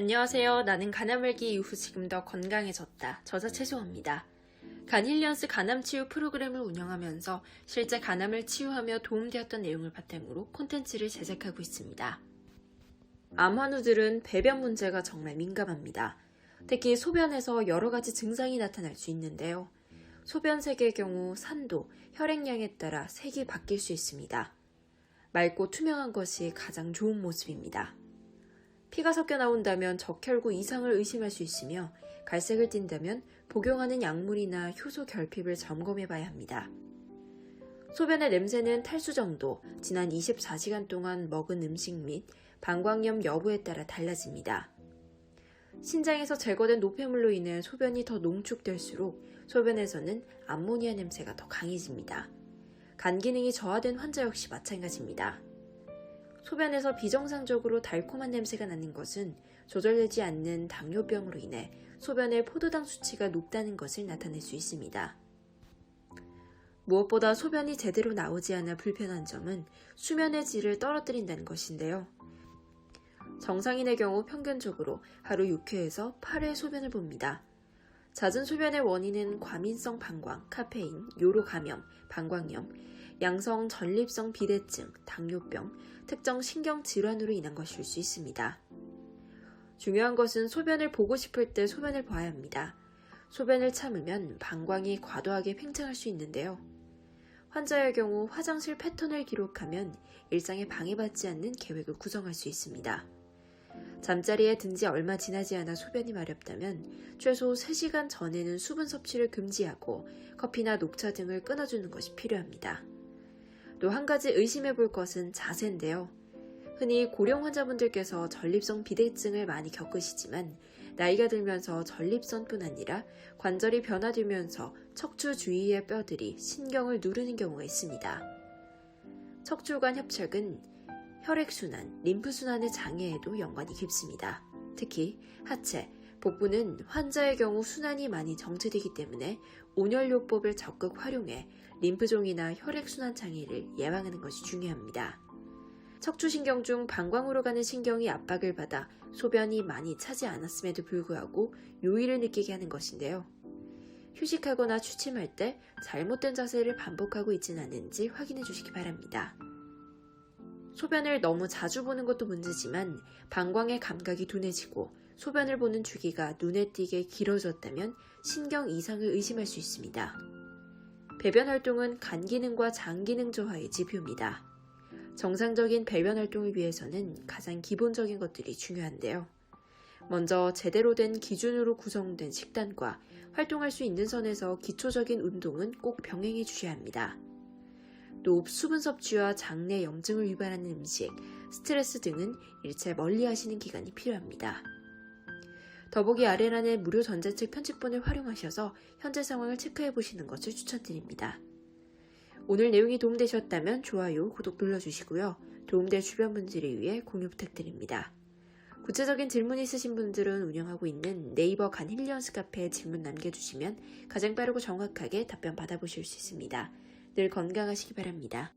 안녕하세요. 나는 간암을기 이후 지금 더 건강해졌다. 저자 최소원입니다. 간힐리언스 간암 치유 프로그램을 운영하면서 실제 간암을 치유하며 도움되었던 내용을 바탕으로 콘텐츠를 제작하고 있습니다. 암 환우들은 배변 문제가 정말 민감합니다. 특히 소변에서 여러 가지 증상이 나타날 수 있는데요. 소변색의 경우 산도, 혈액량에 따라 색이 바뀔 수 있습니다. 맑고 투명한 것이 가장 좋은 모습입니다. 피가 섞여 나온다면 적혈구 이상을 의심할 수 있으며 갈색을 띈다면 복용하는 약물이나 효소 결핍을 점검해 봐야 합니다. 소변의 냄새는 탈수 정도, 지난 24시간 동안 먹은 음식 및 방광염 여부에 따라 달라집니다. 신장에서 제거된 노폐물로 인해 소변이 더 농축될수록 소변에서는 암모니아 냄새가 더 강해집니다. 간 기능이 저하된 환자 역시 마찬가지입니다. 소변에서 비정상적으로 달콤한 냄새가 나는 것은 조절되지 않는 당뇨병으로 인해 소변의 포도당 수치가 높다는 것을 나타낼 수 있습니다. 무엇보다 소변이 제대로 나오지 않아 불편한 점은 수면의 질을 떨어뜨린다는 것인데요. 정상인의 경우 평균적으로 하루 6회에서 8회 소변을 봅니다. 잦은 소변의 원인은 과민성 방광, 카페인, 요로 감염, 방광염, 양성 전립성 비대증, 당뇨병, 특정 신경 질환으로 인한 것일 수 있습니다. 중요한 것은 소변을 보고 싶을 때 소변을 봐야 합니다. 소변을 참으면 방광이 과도하게 팽창할 수 있는데요. 환자의 경우 화장실 패턴을 기록하면 일상에 방해받지 않는 계획을 구성할 수 있습니다. 잠자리에 든 지 얼마 지나지 않아 소변이 마렵다면 최소 3시간 전에는 수분 섭취를 금지하고 커피나 녹차 등을 끊어주는 것이 필요합니다. 또 한 가지 의심해 볼 것은 자세인데요. 흔히 고령 환자분들께서 전립선 비대증을 많이 겪으시지만 나이가 들면서 전립선뿐 아니라 관절이 변화되면서 척추 주위의 뼈들이 신경을 누르는 경우가 있습니다. 척추관 협착은 혈액순환, 림프순환의 장애에도 연관이 깊습니다. 특히 하체, 복부는 환자의 경우 순환이 많이 정체되기 때문에 온열요법을 적극 활용해 림프종이나 혈액순환 장애를 예방하는 것이 중요합니다. 척추신경 중 방광으로 가는 신경이 압박을 받아 소변이 많이 차지 않았음에도 불구하고 요일을 느끼게 하는 것인데요. 휴식하거나 취침할 때 잘못된 자세를 반복하고 있지는 않은지 확인해 주시기 바랍니다. 소변을 너무 자주 보는 것도 문제지만 방광의 감각이 둔해지고 소변을 보는 주기가 눈에 띄게 길어졌다면 신경 이상을 의심할 수 있습니다. 배변 활동은 간 기능과 장 기능 저하의 지표입니다. 정상적인 배변 활동을 위해서는 가장 기본적인 것들이 중요한데요. 먼저 제대로 된 기준으로 구성된 식단과 활동할 수 있는 선에서 기초적인 운동은 꼭 병행해 주셔야 합니다. 또 수분 섭취와 장내 염증을 유발하는 음식, 스트레스 등은 일체 멀리 하시는 기간이 필요합니다. 더보기 아래란의 무료 전자책 편집본을 활용하셔서 현재 상황을 체크해 보시는 것을 추천드립니다. 오늘 내용이 도움되셨다면 좋아요, 구독 눌러주시고요. 도움될 주변 분들을 위해 공유 부탁드립니다. 구체적인 질문 있으신 분들은 운영하고 있는 네이버 간 힐리언스 카페에 질문 남겨주시면 가장 빠르고 정확하게 답변 받아보실 수 있습니다. 늘 건강하시기 바랍니다.